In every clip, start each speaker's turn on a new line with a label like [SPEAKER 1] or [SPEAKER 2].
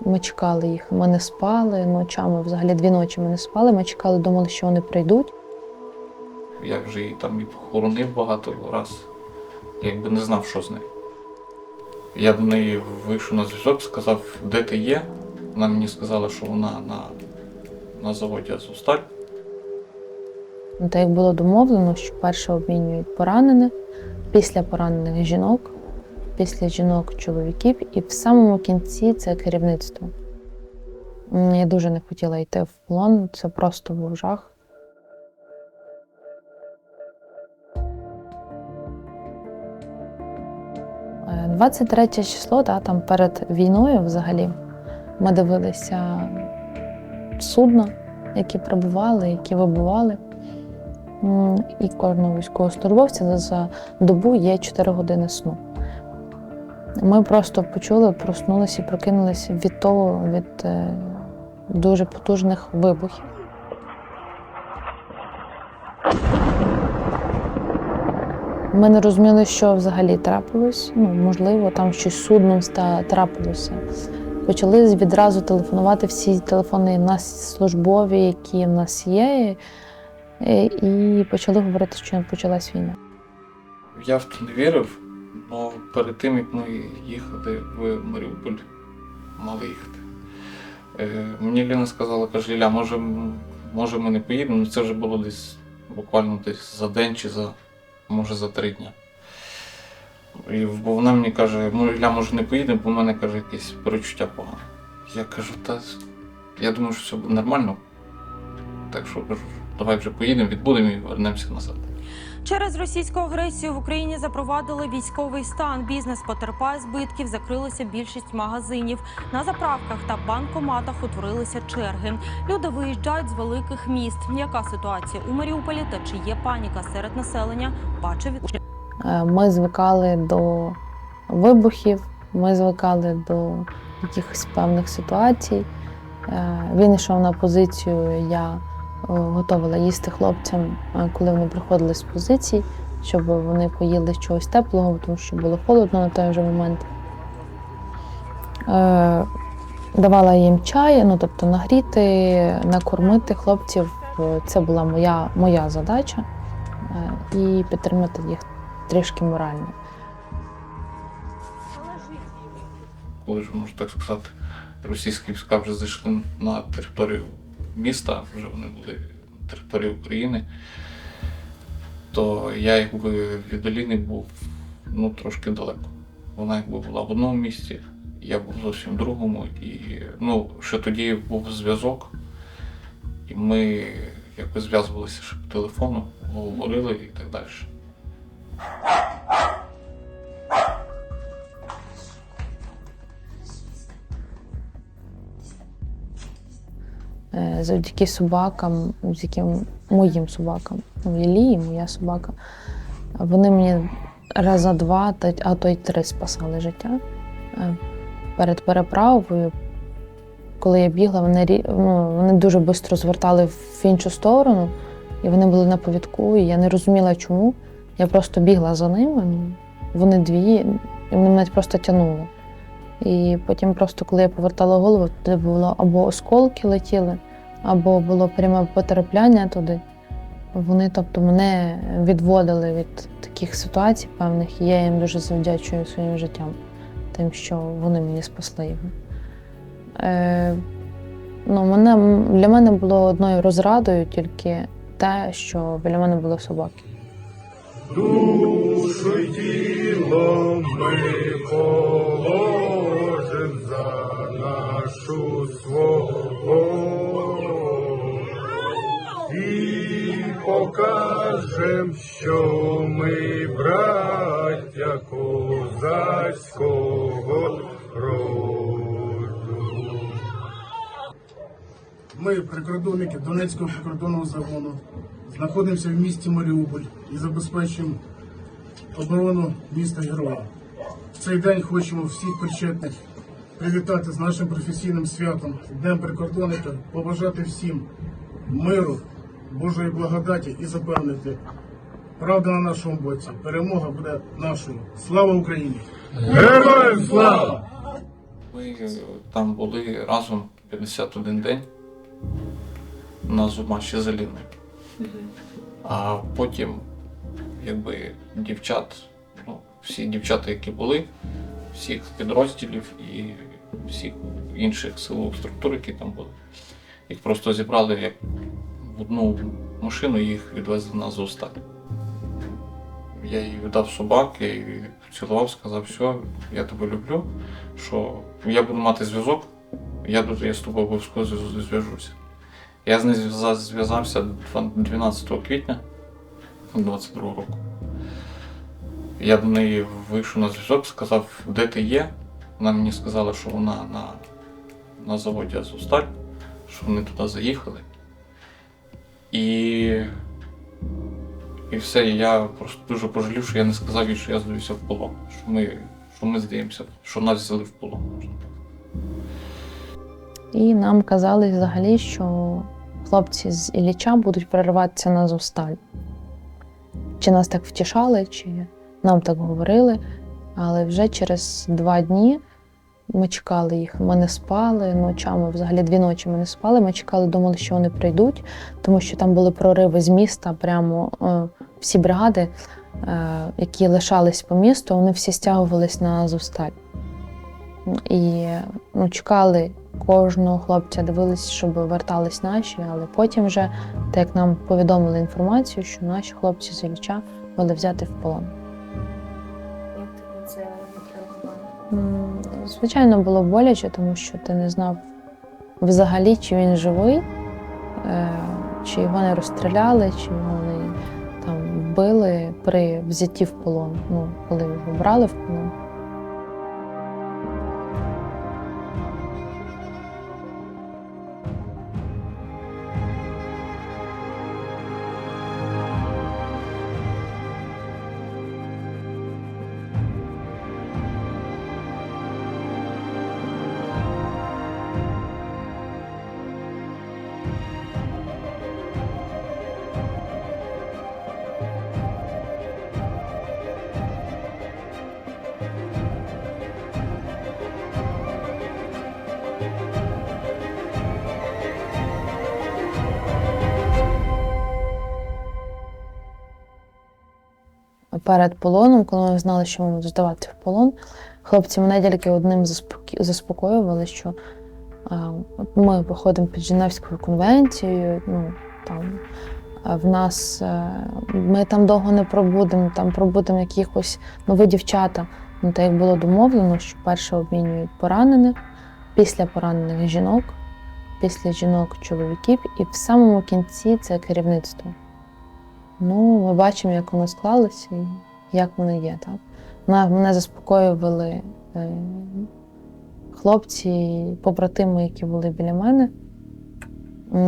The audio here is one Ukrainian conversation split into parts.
[SPEAKER 1] Ми чекали їх. Ми не спали ночами, взагалі дві ночі ми не спали. Ми чекали, думали, що вони прийдуть.
[SPEAKER 2] Я вже її там і похоронив багато раз. Я якби не знав, що з нею. Я до неї вийшов на зв'язок, сказав, де ти є. Вона мені сказала, що вона на, на заводі Азовсталь.
[SPEAKER 1] Так як було домовлено, що перше обмінюють поранених, після поранених жінок, після жінок чоловіків, і в самому кінці це керівництво. Я дуже не хотіла йти в полон, це просто був жах. Е, 23 число, да, там перед війною взагалі, ми дивилися судна, які прибували, які вибували. І кожного військовослужбовця за добу є 4 години сну. Ми просто почули, проснулися і прокинулися від того, від е, дуже потужних вибухів. Ми не розуміли, що взагалі трапилось. Ну, можливо, там щось судном трапилося. Почали відразу телефонувати всі телефони в нас службові, які в нас є, е, і почали говорити, що почалась війна.
[SPEAKER 2] Я в це не вірив, але перед тим, як ми їхали в Маріуполь, мали їхати. Е, мені Ліна сказала, каже, Ліля, може, може ми не поїдемо, Ну, це вже було десь буквально десь за день чи за, може за три дні. І, вона мені каже, ну Ілля, може не поїдемо, бо в мене каже, якесь перечуття погане. Я кажу, та я думаю, що все буде нормально. Так що кажу, давай вже поїдемо, відбудемо і вернемося назад.
[SPEAKER 3] Через російську агресію в Україні запровадили військовий стан. Бізнес потерпає збитків, закрилася більшість магазинів. На заправках та банкоматах утворилися черги. Люди виїжджають з великих міст. Яка ситуація у Маріуполі та чи є паніка серед населення? Бачив
[SPEAKER 1] Е, Ми звикали до вибухів, ми звикали до якихось певних ситуацій. Е, Він йшов на позицію, я готувала їсти хлопцям, е, коли вони приходили з позицій, щоб вони поїли чогось теплого, тому що було холодно на той же момент. Е, Давала їм чай, ну тобто нагріти, накормити хлопців. Це була моя, моя задача е, і підтримати їх трішки морально.
[SPEAKER 2] коли ж можна так сказати, російські війська вже зайшли на територію міста, вже вони були на території України, то я якби від Аліни був ну, трошки далеко. Вона якби була в одному місці, я був зовсім в другому. І ну, ще тоді був зв'язок, і ми якось зв'язувалися ще по телефону, говорили і так далі.
[SPEAKER 1] Завдяки собакам, з яким моїм собакам, ну, Ілії, моя собака, вони мені раза два, а то й три спасали життя. Е, Перед переправою, коли я бігла, вони, ну, вони дуже швидко звертали в іншу сторону, і вони були на повідку, і я не розуміла, чому. Я просто бігла за ними. ну, Вони дві, і вони мене просто тягнули. І потім, просто коли я повертала голову, туди було або осколки летіли, або було пряме потрапляння туди. Вони, тобто, мене відводили від таких ситуацій певних, і я їм дуже завдячую своїм життям, тим, що вони мені спасли його. Е, ну, мене, для мене було одною розрадою тільки те, що біля мене були собаки.
[SPEAKER 4] Душу тіло ми що ми браття козацького роду.
[SPEAKER 5] Ми, прикордонники Донецького прикордонного загону, знаходимося в місті Маріуполь і забезпечуємо оборону міста Героя. В цей день хочемо всіх причетних привітати з нашим професійним святом, Днем прикордонника, побажати всім миру, Божої благодаті і запевнити. Правда на нашому боці. Перемога буде нашою. Слава Україні!
[SPEAKER 4] Героям слава!
[SPEAKER 2] Ми е, там були разом 51 день на зубаші Заліни. А потім, якби дівчат, ну, всі дівчата, які були, всіх підрозділів і всіх інших силових структур, які там були, їх просто зібрали як в одну машину і їх відвезли на Зосталь. Я їй віддав собак, я її поцілував, сказав, все, я тебе люблю, що я буду мати зв'язок, я, я з тобою обов'язково зв'яжуся. Я з нею зв'язався 12 квітня 22 року. Я до неї вийшов на зв'язок, сказав, де ти є. Вона мені сказала, що вона на, на заводі Азовсталь, що вони туди заїхали. І, і все, і я просто дуже пожалів, що я не сказав їй, що я здаюся в полон, що ми, що ми здаємося, що нас взяли в полон.
[SPEAKER 1] І нам казали взагалі, що хлопці з Ілліча будуть перериватися на Зовсталь. Чи нас так втішали, чи нам так говорили. Але вже через два дні ми чекали їх. Ми не спали ночами, взагалі дві ночі ми не спали. Ми чекали, думали, що вони прийдуть, тому що там були прориви з міста, прямо е, всі бригади, е, які лишались по місту, вони всі стягувались на Зовсталь. І ну, чекали кожного хлопця, дивились, щоб вертались наші, але потім вже, так як нам повідомили інформацію, що наші хлопці з Ілліча були взяти в полон. Звичайно, було боляче, тому що ти не знав взагалі, чи він живий, е, чи його не розстріляли, чи його не там вбили при взятті в полон. Ну, коли його брали в полон. Перед полоном, коли ми знали, що ми будемо здавати в полон, хлопці мене тільки одним заспокоювали, що ми виходимо під Женевською конвенцією, ну там в нас е, ми там довго не пробудемо, там пробудемо якихось нові дівчата. Ну, так як було домовлено, що перше обмінюють поранених, після поранених жінок, після жінок чоловіків, і в самому кінці це керівництво. Ну, ми бачимо, як воно склалося і як воно є. Так? Мене, мене заспокоювали е, хлопці, побратими, які були біля мене.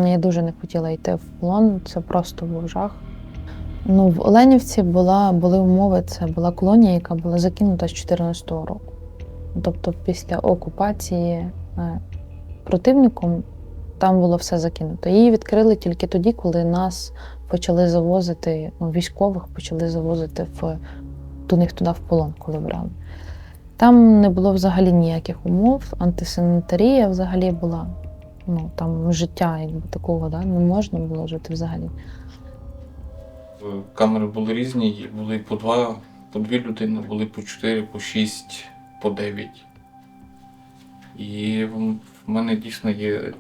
[SPEAKER 1] Я дуже не хотіла йти в полон, це просто був жах. Ну, в Оленівці була, були умови, це була колонія, яка була закинута з 2014 року. Тобто після окупації е, противником там було все закинуто. Її відкрили тільки тоді, коли нас почали завозити, ну, військових почали завозити в, до них туди в полон, коли брали. Там не було взагалі ніяких умов, антисанітарія взагалі була. Ну, там життя якби такого да, не можна було жити взагалі.
[SPEAKER 2] Е, Камери були різні, були по два, по дві людини, були по чотири, по шість, по дев'ять. І в мене дійсно є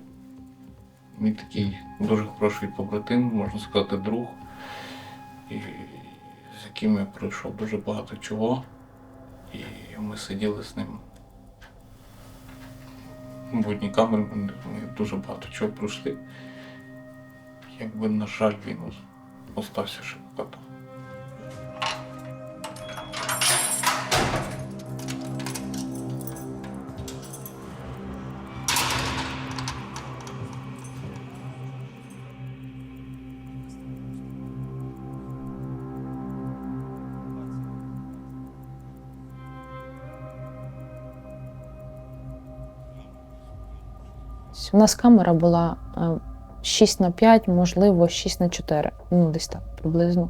[SPEAKER 2] мій такий дуже хороший побратим, можна сказати, друг, і з яким я пройшов дуже багато чого. І ми сиділи з ним в одній камері, ми, дуже багато чого пройшли. Якби, на жаль, він остався ще
[SPEAKER 1] У нас камера була е, 6 на 5, можливо, 6 на 4. Ну, десь так приблизно.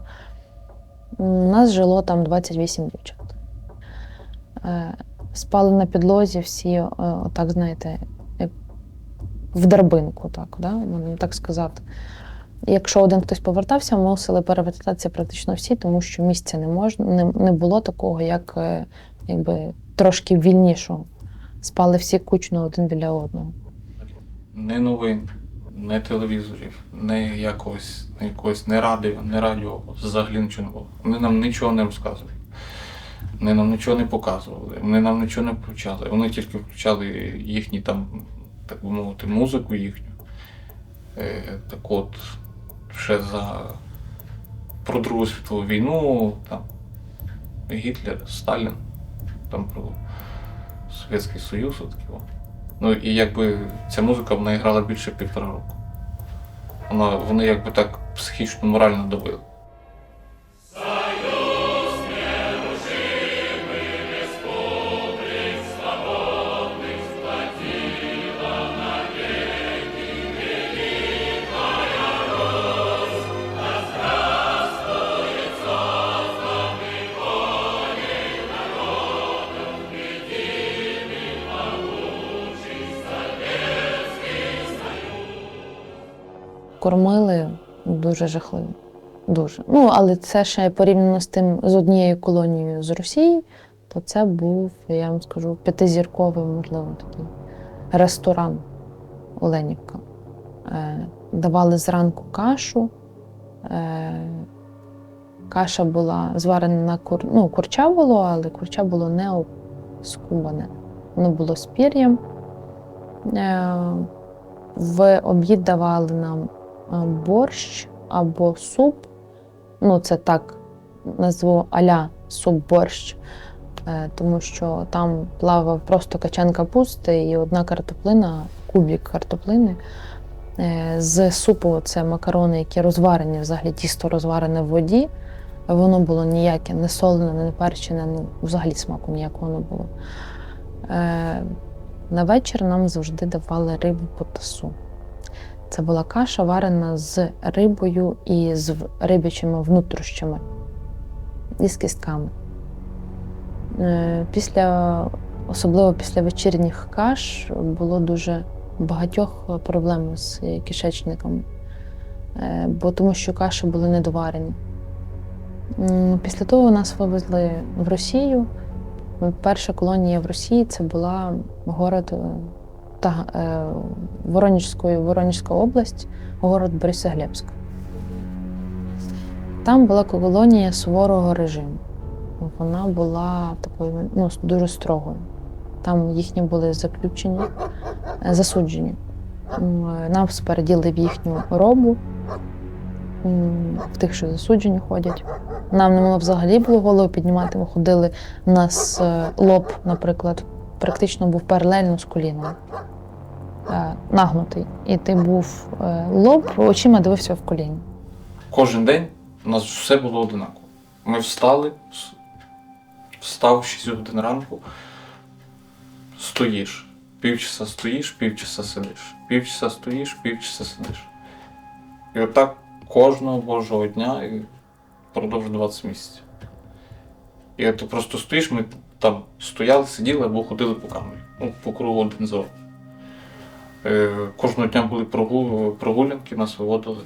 [SPEAKER 1] У нас жило там 28 дівчат. Е, спали на підлозі всі, е, отак, знаєте, в драбинку, так, да? так сказати. Якщо один хтось повертався, мусили перевертатися практично всі, тому що місця не можна, не, не було такого, як е, якби трошки вільнішого. Спали всі кучно один біля одного.
[SPEAKER 2] Не новин, не телевізорів, не якогось, не якогось, не радіо, не радіо, взагалі нічого не було. Вони нам нічого не розказували. Вони нам нічого не показували, вони нам нічого не включали. Вони тільки включали їхні там, так би мовити, музику їхню. Е, так от, ще за про Другу світову війну, там Гітлер, Сталін, там про Совєтський Союз, отакі. о. Ну і якби ця музика вона грала більше півтора року. Вона, вони якби так психічно, морально давили.
[SPEAKER 1] Кормили дуже жахливо. Дуже. Ну, але це ще порівняно з тим з однією колонією з Росії, то це був, я вам скажу, п'ятизірковий, можливо, такий ресторан Оленівка. Е, давали зранку кашу. Е, каша була зварена на кур... ну, курча було, але курча було не скубане. Воно було з пір'ям. Е, в обід давали нам борщ або суп. Ну, це так назву аля суп-борщ, е, тому що там плавав просто качан капусти і одна картоплина, кубік картоплини. Е, З супу це макарони, які розварені, взагалі тісто розварене в воді. Воно було ніяке, не солене, не перчене, ну, взагалі смаку ніякого не було. Е, на вечір нам завжди давали рибу по тасу. Це була каша варена з рибою і з рибячими внутрішнями і з кістками. Е, Після, особливо після вечірніх каш було дуже багатьох проблем з кишечником, е, бо тому що каші були недоварені. Після того нас вивезли в Росію. Перша колонія в Росії це була город е, та, е, Воронежської, Воронежська область, город Борисоглебськ. Там була колонія суворого режиму. Вона була такою ну, дуже строгою. Там їхні були заключені, засуджені. М, е, Нас переділи в їхню робу, в тих, що засуджені ходять. Нам не було взагалі було голову піднімати. Ми ходили, нас лоб, наприклад, практично був паралельно з коліном. Е, Нагнутий. І ти був е, лоб, очима дивився в коліні.
[SPEAKER 2] Кожен день у нас все було одинаково. Ми встали, встав 6 годин ранку, стоїш. Півчаса стоїш, півчаса сидиш. Півчаса стоїш, півчаса сидиш. І отак кожного божого дня і впродовж 20 місяців. І ти просто стоїш, ми там стояли, сиділи або ходили по камері. Ну, по кругу один за одним. Е, Кожного дня були прогу- прогулянки, нас виводили.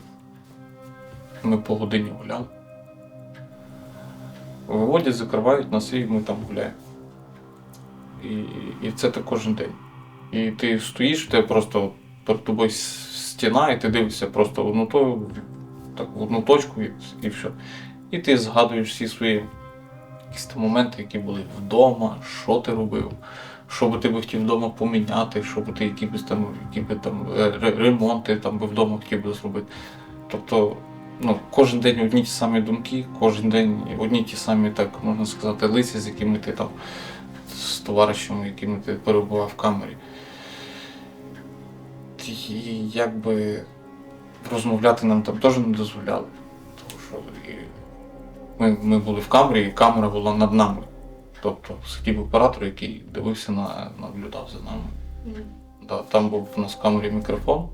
[SPEAKER 2] Ми по годині гуляли. Виводять, закривають нас і ми там гуляємо. І, і це так кожен день. І ти стоїш, тебе просто перед тобою стіна, і ти дивишся просто в одну, то, так, в одну точку і, і все. І ти згадуєш всі свої якісь моменти, які були вдома, що ти робив, що би ти би хотів вдома поміняти, що би ти які би там, які би там е, ремонти там би вдома хотів би зробити. Тобто, ну, кожен день одні ті самі думки, кожен день одні ті самі, так можна сказати, лиця, з якими ти там з товаришами, якими ти перебував в камері. І якби розмовляти нам там теж не дозволяли. Тому що ми, ми були в камері, і камера була над нами. Тобто сидів оператор, який дивився на наблюдав за нами. Да, там був у нас в камері мікрофон.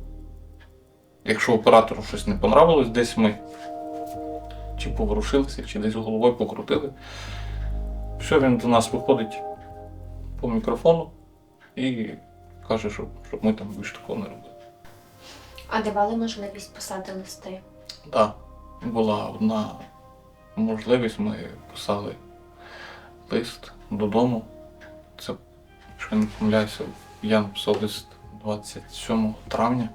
[SPEAKER 2] Якщо оператору щось не понравилось, десь ми чи поворушилися, чи десь головою покрутили. Все, він до нас виходить, по мікрофону і каже, щоб, щоб ми там більше такого не робили.
[SPEAKER 6] А давали можливість писати листи?
[SPEAKER 2] Так, була одна можливість, ми писали лист додому. Це, якщо я не помиляюся, я написав лист 27 травня.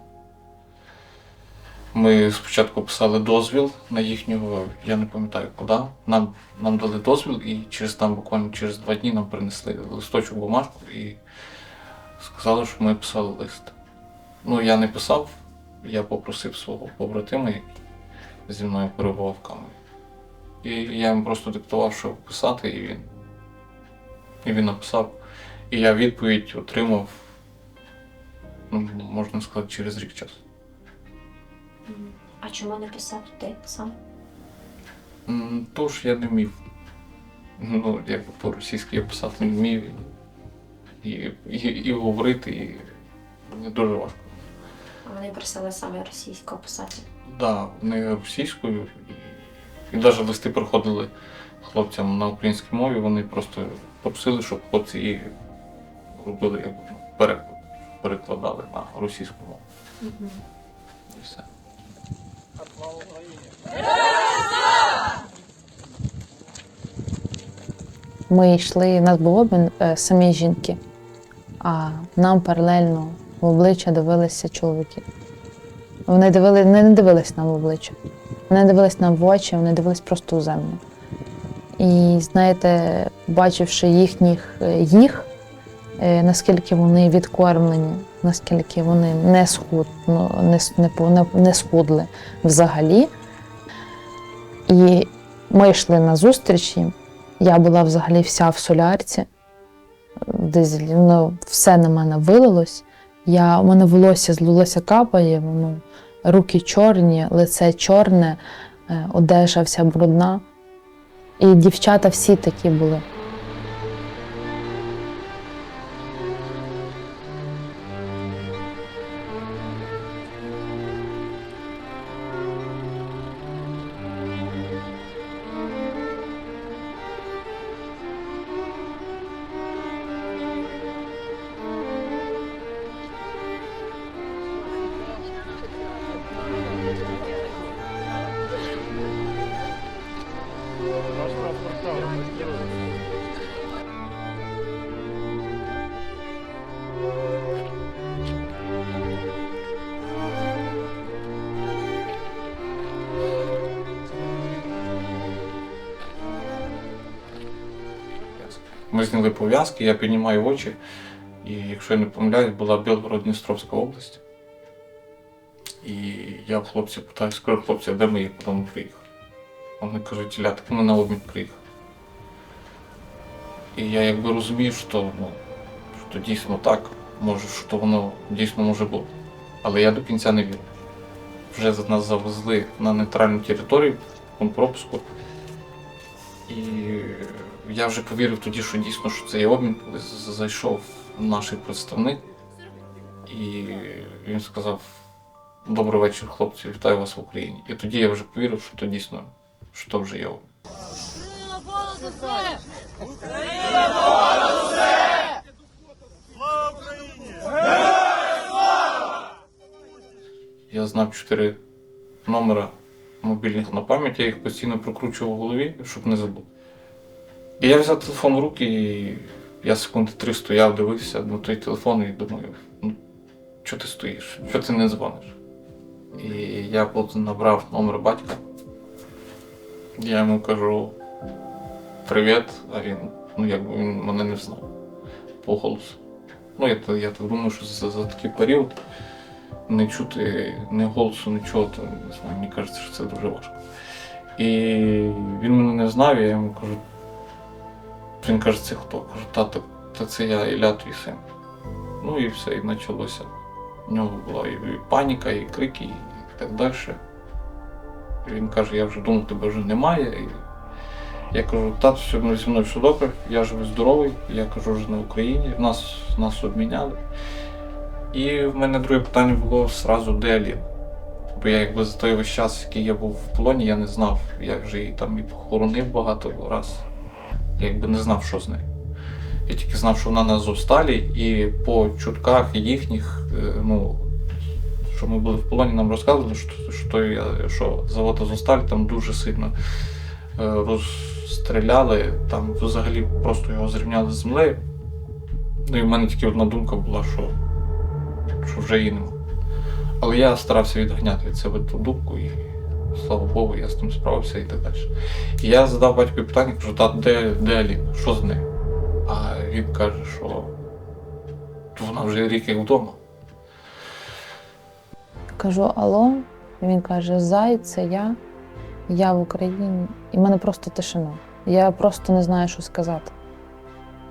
[SPEAKER 2] Ми спочатку писали дозвіл на їхнього, я не пам'ятаю куди. Нам, нам дали дозвіл і через там буквально через два дні нам принесли листочок бумажку і сказали, що ми писали лист. Ну, я не писав, я попросив свого побратима, який зі мною перебував в камері. І я йому просто диктував, що писати, і він. І він написав. І я відповідь отримав, ну, можна сказати, через рік часу.
[SPEAKER 6] А чому не писав ти сам?
[SPEAKER 2] М, Тож я не вмів. Ну, якби по-російськи я писати не вмів. І, і, і говорити, і мені дуже важко.
[SPEAKER 6] А вони просили саме російського писати.
[SPEAKER 2] Да, вони російською. І, і навіть листи приходили хлопцям на українській мові, вони просто просили, щоб хлопці її робили, як перекладали на російську мову. І все.
[SPEAKER 1] Ми йшли, нас був обмін е, самі жінки, а нам паралельно в обличчя дивилися чоловіки. Вони дивили, не дивились нам в обличчя. Вони дивились нам в очі, вони дивились просто у землю. І знаєте, бачивши їхніх е, їх, е, наскільки вони відкормлені, наскільки вони не схуд, ну, не, не, не, схудли взагалі. І ми йшли на зустріч. Я була взагалі вся в солярці, десь ну, все на мене вилилось. Я, у мене волосся з волосся капає, воно, руки чорні, лице чорне, е, одежа вся брудна. І дівчата всі такі були.
[SPEAKER 2] Ми зняли пов'язки, я піднімаю очі, і якщо я не помиляюсь, була Білгород-Дністровська область. І я в хлопців питаю, скажу, хлопці, а де ми їх потім приїхали? Вони кажуть, ля, так ми на обмін приїхали. І я якби розумію, що, ну, що дійсно так, може, що воно дійсно може бути. Але я до кінця не вірю. Вже нас завезли на нейтральну територію, пункт пропуску. І я вже повірив тоді, що дійсно що це є обмін, коли зайшов наш представник, і він сказав: Добрий вечір, хлопці, вітаю вас в Україні. І тоді я вже повірив, що то дійсно, що то вже є обмін. Я знав чотири номера мобільних на пам'ять, я їх постійно прокручував в голові, щоб не забути. І я взяв телефон в руки, і я секунди три стояв, дивився на той телефон і думаю, ну, що ти стоїш, що ти не дзвониш? І я набрав номер батька. Я йому кажу привіт, а він, ну якби він мене не знав по голосу. Ну, я, я так думаю, що за, за такий період не чути ні голосу, нічого, то не знаю, мені кажеться, що це дуже важко. І він мене не знав, я йому кажу, він каже, це хто? Кажу, тато, та це я Ілля, твій син. Ну і все, і почалося. У нього була і, паніка, і крики, і так далі. І він каже, я вже думав, тебе вже немає. І я кажу, тато, все ну, зі мною все добре, я живий здоровий, я кажу, вже на Україні, нас, нас обміняли. І в мене друге питання було зразу, де Алін? Бо я якби за той весь час, який я був в полоні, я не знав, я вже її там і похоронив багато раз. Якби не знав, що з нею. Я тільки знав, що вона на Азовсталі, і по чутках їхніх, е, ну, що ми були в полоні, нам розказували, що, що, е, що завод Азовсталь там дуже сильно е, розстріляли, там взагалі просто його зрівняли з землею. Ну і в мене тільки одна думка була, що, що вже її нема. Але я старався відганяти від себе ту думку і слава Богу, я з тим справився і так далі. І я задав батькові питання, кажу, та де, де Аліна? Що з нею? А він каже, що вона вже рік як вдома.
[SPEAKER 1] Кажу алло, він каже: Зай, це я, я в Україні. І в мене просто тишина. Я просто не знаю, що сказати.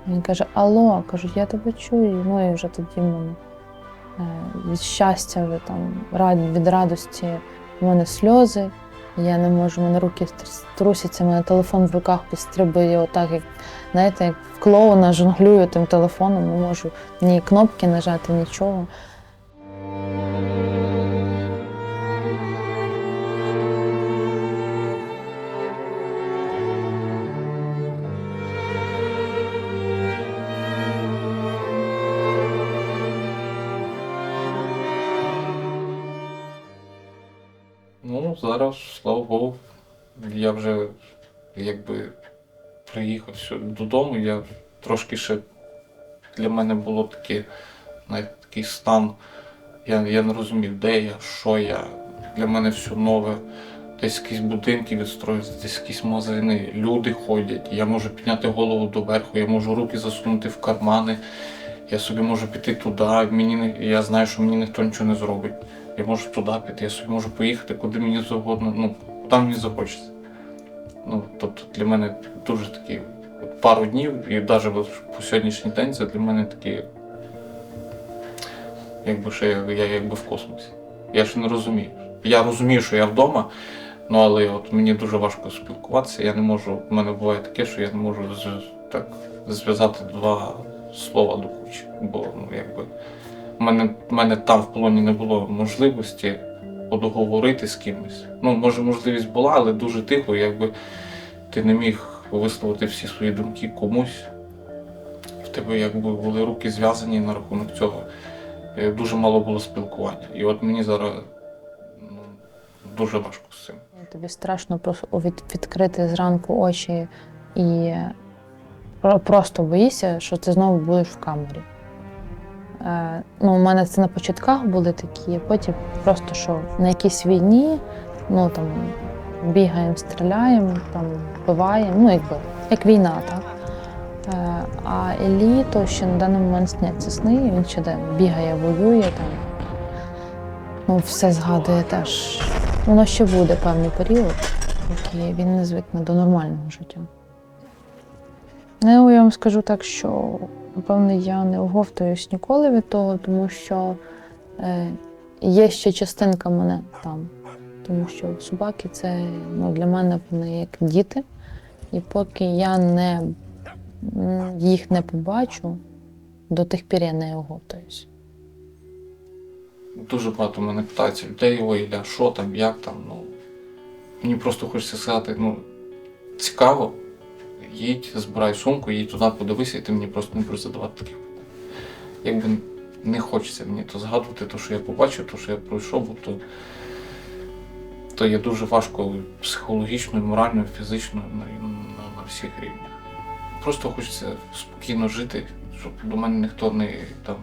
[SPEAKER 1] Він каже: Алло, кажу, я тебе чую. Ну і вже тоді мене від щастя, вже там від радості в мене сльози. Я не можу, мене руки тр- трусяться, в мене телефон в руках підстрибує, отак, як знаєте, як в клоуна жонглюю тим телефоном, не можу ні кнопки нажати, нічого.
[SPEAKER 2] Зараз, слава Богу, я вже якби приїхав сюди додому. Я трошки ще для мене було таке, навіть такий стан. Я, я не розумів, де я, що я. Для мене все нове. Десь якісь будинки відстроюються, десь якісь магазини, люди ходять. Я можу підняти голову доверху, я можу руки засунути в кармани. Я собі можу піти туди, мені я знаю, що мені ніхто нічого не зробить. Я можу туди піти, я собі можу поїхати куди мені завгодно, ну, куди мені захочеться. Ну, тобто для мене дуже такі пару днів, і навіть по сьогоднішній день це для мене такі, якби ще я, якби в космосі. Я ще не розумію. Я розумію, що я вдома, ну але от мені дуже важко спілкуватися. Я не можу, в мене буває таке, що я не можу так зв'язати два слова до кучі. Бо ну, якби в мене, мене там в полоні не було можливості подоговорити з кимось. Ну, може, можливість була, але дуже тихо, якби ти не міг висловити всі свої думки комусь. В тебе якби були руки зв'язані на рахунок цього. Е, Дуже мало було спілкування. І от мені зараз ну, дуже важко з цим.
[SPEAKER 1] Тобі страшно просто від, відкрити зранку очі і просто боїшся, що ти знову будеш в камері. Е, ну, у мене це на початках були такі, а потім просто що на якійсь війні, ну там бігаємо, стріляємо, там вбиваємо, ну якби як війна, так. Е, а Елі то ще на даний момент сняться сни, він ще де бігає, воює там. Ну, все згадує теж. Воно ще буде певний період, поки він не звикне до нормального життя. Ну, я вам скажу так, що напевно я не оговтуюсь ніколи від того, тому що е, є ще частинка мене там. Тому що собаки це ну, для мене вони як діти. І поки я не, їх не побачу, до тих пір я не оговтуюсь.
[SPEAKER 2] Дуже багато мене питаються, де його Ілля, що там, як там. Ну, мені просто хочеться сказати, ну, цікаво, їдь, збирай сумку, їдь туди, подивися, і ти мені просто не будеш задавати таких питань. Якби не хочеться мені то згадувати, то, що я побачив, то, що я пройшов, бо то, то є дуже важко психологічно, морально, фізично на, на, на всіх рівнях. Просто хочеться спокійно жити, щоб до мене ніхто не там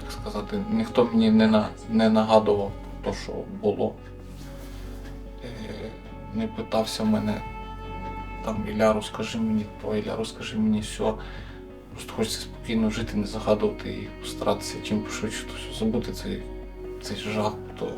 [SPEAKER 2] так сказати, ніхто мені не, на, не нагадував те, що було. Е, Не питався мене там Ілля, розкажи мені то, Ілля, розкажи мені все. Просто хочеться спокійно жити, не загадувати і постаратися чим пошвидше то все забути цей, цей жах. То